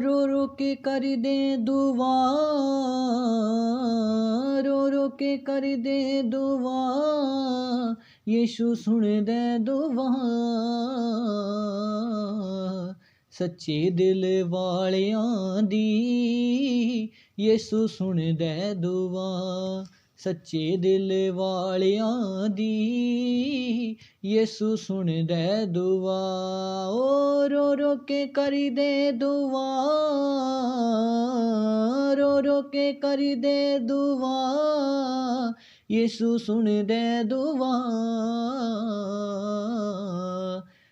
ਰੋ ਰੋ ਕੇ ਕਰਦੇ ਦੁਆ ਰੋ ਰੋ ਕੇ ਕਰਦੇ ਦੁਆ ਯੇਸ਼ੂ ਸੁਣਦਾ ਦੁਆ ਸੱਚੇ ਦਿਲ ਵਾਲਿਆਂ ਦੀ ਯੇਸ਼ੂ ਸੁਣਦਾ ਦੁਆ ਸੱਚੇ ਦਿਲ ਵਾਲਿਆਂ ਦੀ। ਯੇਸੂ ਸੁਣਦਾ ਦੁਆ। ਓ ਰੋ ਰੋ ਕੇ ਕਰੀਦੇ ਦੁਆ। ਰੋ ਰੋ ਕੇ ਕਰੀਦੇ ਦੁਆ। ਯੀਸ਼ੂ ਸੁਣਦਾ ਦੁਆ।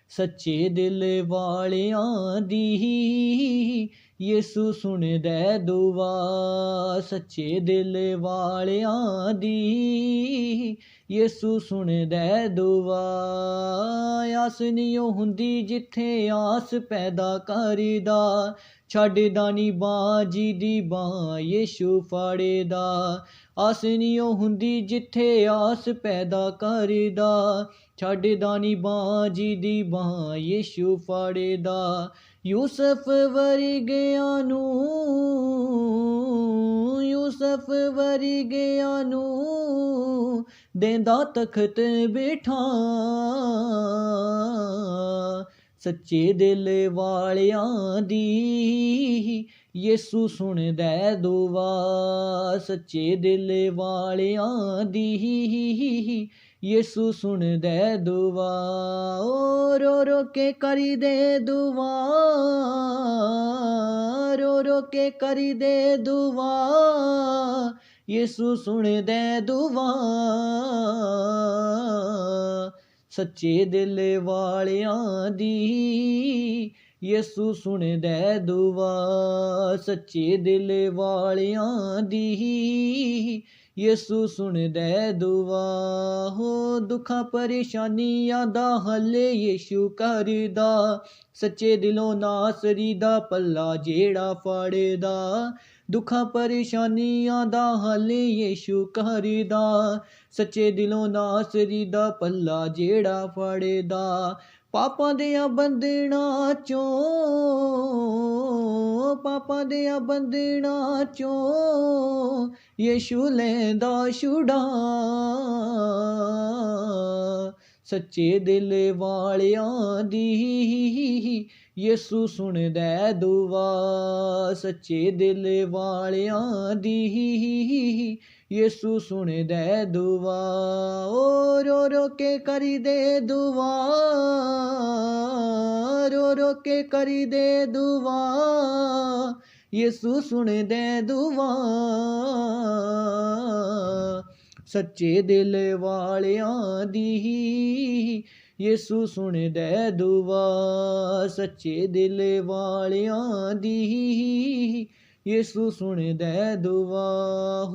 ਸੱਚੇ ਦਿਲ ਵਾਲਿਆਂ ਦੀ ਯੀਸ਼ੂ ਸੁਣਦਾ ਦੁਆ, ਸੱਚੇ ਦਿਲ ਵਾਲਿਆਂ ਦੀ। ਯੀਸ਼ੂ ਸੁਣਦਾ ਦੁਆ, ਆਸ ਨਹੀਂ ਉਹ ਹੁੰਦੀ ਜਿੱਥੇ ਆਸ ਪੈਦਾ ਕਰਦਾ। ਛੱਡਦਾ ਨਹੀਂ ਬਾਜੀ ਦੀ ਬਾਹ ਯੀਸ਼ੂ ਫੜਦਾ। ਆਸ ਨਹੀਂ ਉਹ ਹੁੰਦੀ ਜਿੱਥੇ ਆਸ ਪੈਦਾ ਕਰਦਾ। ਛੱਡਦਾ ਨਹੀਂ ਬਾਜੀ ਦੀ ਬਾਹ ਯੀਸ਼ੂ ਫੜਦਾ। ਯੂਸਫ ਵਰਗਿਆਂ ਨੂੰ, ਯੂਸਫ ਗਿਆ ਨੂੰ ਦੇਂਦਾ ਤਖਤ ਬਿਠਾ। ਸੱਚੇ ਦਿਲ ਵਾਲਿਆਂ ਦੀ ਯੀਸ਼ੂ ਸੁਣਦਾ ਦੁਆ। ਸੱਚੇ ਦਿਲ ਵਾਲਿਆਂ ਦੀ ਯੇਸੂ ਸੁਣਦਾ ਦੁਆ। ਓ ਰੋ ਰੋ ਕੇ ਕਰੀਦੇ ਦੁਆ ਰੋ ਰੋ ਕੇ ਕਰੀਦੇ ਦੁਆ ਯੀਸ਼ੂ ਸੁਣਦਾ ਦੁਆ ਸੱਚੇ ਦਿਲ ਵਾਲਿਆਂ ਦੀ ਯੀਸ਼ੂ ਸੁਣਦਾ ਦੁਆ ਸੱਚੇ ਦਿਲ ਵਾਲਿਆਂ ਦੀ ਯੀਸ਼ੂ ਸੁਣਦਾ ਦੁਆ, ਹੋ ਦੁੱਖਾਂ ਪਰੇਸ਼ਾਨੀਆਂ ਦਾ ਹੱਲ ਯੀਸ਼ੂ ਕਰਦਾ। ਸੱਚੇ ਦਿਲੋਂ ਨਾਸਰੀ ਦਾ ਪੱਲਾ ਜਿਹੜਾ ਫੜਦਾ, ਦੁੱਖਾਂ ਪਰੇਸ਼ਾਨੀਆਂ ਦਾ ਹੱਲ ਯੀਸ਼ੂ ਕਰਦਾ। ਸੱਚੇ ਦਿਲੋਂ ਨਾਸਰੀ ਦਾ ਪੱਲਾ ਜਿਹੜਾ ਫੜਦਾ ਪਾਪਾਂ ਦੇ ਬੰਦਣਾ ਚੋਂ ਪਾਪਾਂ ਦੇ ਬੰਦਣਾ ਚੋਂ ਯੀਸ਼ੂ ਲੈਂਦਾ ਛੁਡਾ ਸੱਚੇ ਦਿਲ ਵਾਲਿਆਂ ਦੀ। ਯੀਸ਼ੂ ਸੁਣਦਾ ਦੁਆ, ਸੱਚੇ ਦਿਲ ਵਾਲਿਆਂ ਦੀ। ਯੀਸ਼ੂ ਸੁਣਦਾ ਦੁਆ, ਓ ਰੋ ਰੋ ਕੇ ਕਰੀਦੇ ਦੁਆ, ਰੋ ਰੋ ਕੇ ਕਰੀਦੇ ਦੁਆ। ਯੀਸ਼ੂ ਸੁਣਦਾ ਦੁਆ। ਸੱਚੇ ਦਿਲ ਵਾਲਿਆਂ ਦੀ ਯੀਸ਼ੂ ਸੁਣਦਾ ਦੁਆ। ਸੱਚੇ ਦਿਲ ਵਾਲਿਆਂ ਦੀ ਯੇਸੂ ਸੁਣਦਾ ਦੁਆ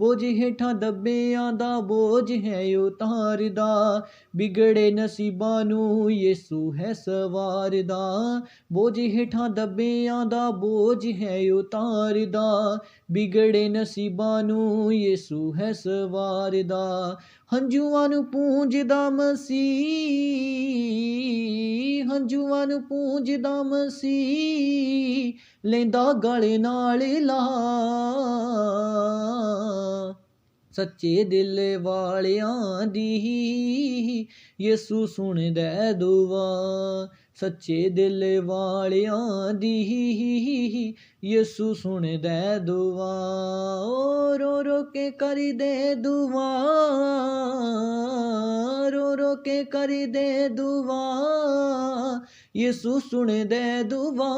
ਬੋਝ ਹੇਠਾਂ ਦੱਬਿਆਂ ਦਾ ਬੋਝ ਹੈ ਉਤਾਰਦਾ। ਬਿਗੜੇ ਨਸੀਬਾਂ ਨੂੰ ਯੇਸੂ ਹੈ ਸਵਾਰਦਾ। ਬੋਝ ਹੇਠਾਂ ਦੱਬਿਆਂ ਦਾ ਬੋਝ ਹੈ ਉਤਾਰਦਾ। ਬਿਗੜੇ ਨਸੀਬਾਂ ਨੂੰ ਯੇਸੂ ਹੈ ਸਵਾਰਦਾ। ਹੰਝੂਆਂ ਨੂੰ ਪੂੰਝਦਾ ਮਸੀਹ। ਹੰਝੂਆਂ ਨੂੰ ਪੂੰਝਦਾ ਮਸੀਹ ਲੈਂਦਾ ਗਲੇ ਨਾਲ ਲਾ ਸੱਚੇ ਦਿਲ ਵਾਲਿਆਂ ਦੀ ਯੀਸ਼ੂ ਸੁਣਦਾ ਦੁਆ। ਸੱਚੇ ਦਿਲ ਵਾਲਿਆਂ ਦੀ ਯੀਸ਼ੂ ਸੁਣਦਾ ਦੁਆ। ਓ ਰੋ ਰੋ ਕੇ ਕਰੀਦੇ ਦੁਆ। ਰੋ ਰੋ ਕੇ ਕਰੀਦੇ ਦੁਆ, ਯੀਸ਼ੂ ਸੁਣਦਾ ਦੁਆ।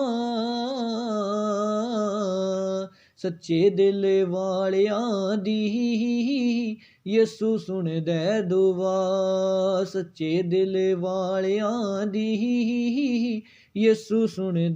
ਸੱਚੇ ਦਿਲ ਵਾਲਿਆਂ ਦੀ ਯੀਸ਼ੂ ਸੁਣਦਾ ਦੁਆ। ਸੱਚੇ ਦਿਲ ਵਾਲਿਆਂ ਦੀ ਯੀਸ਼ੂ ਸੁਣਦਾ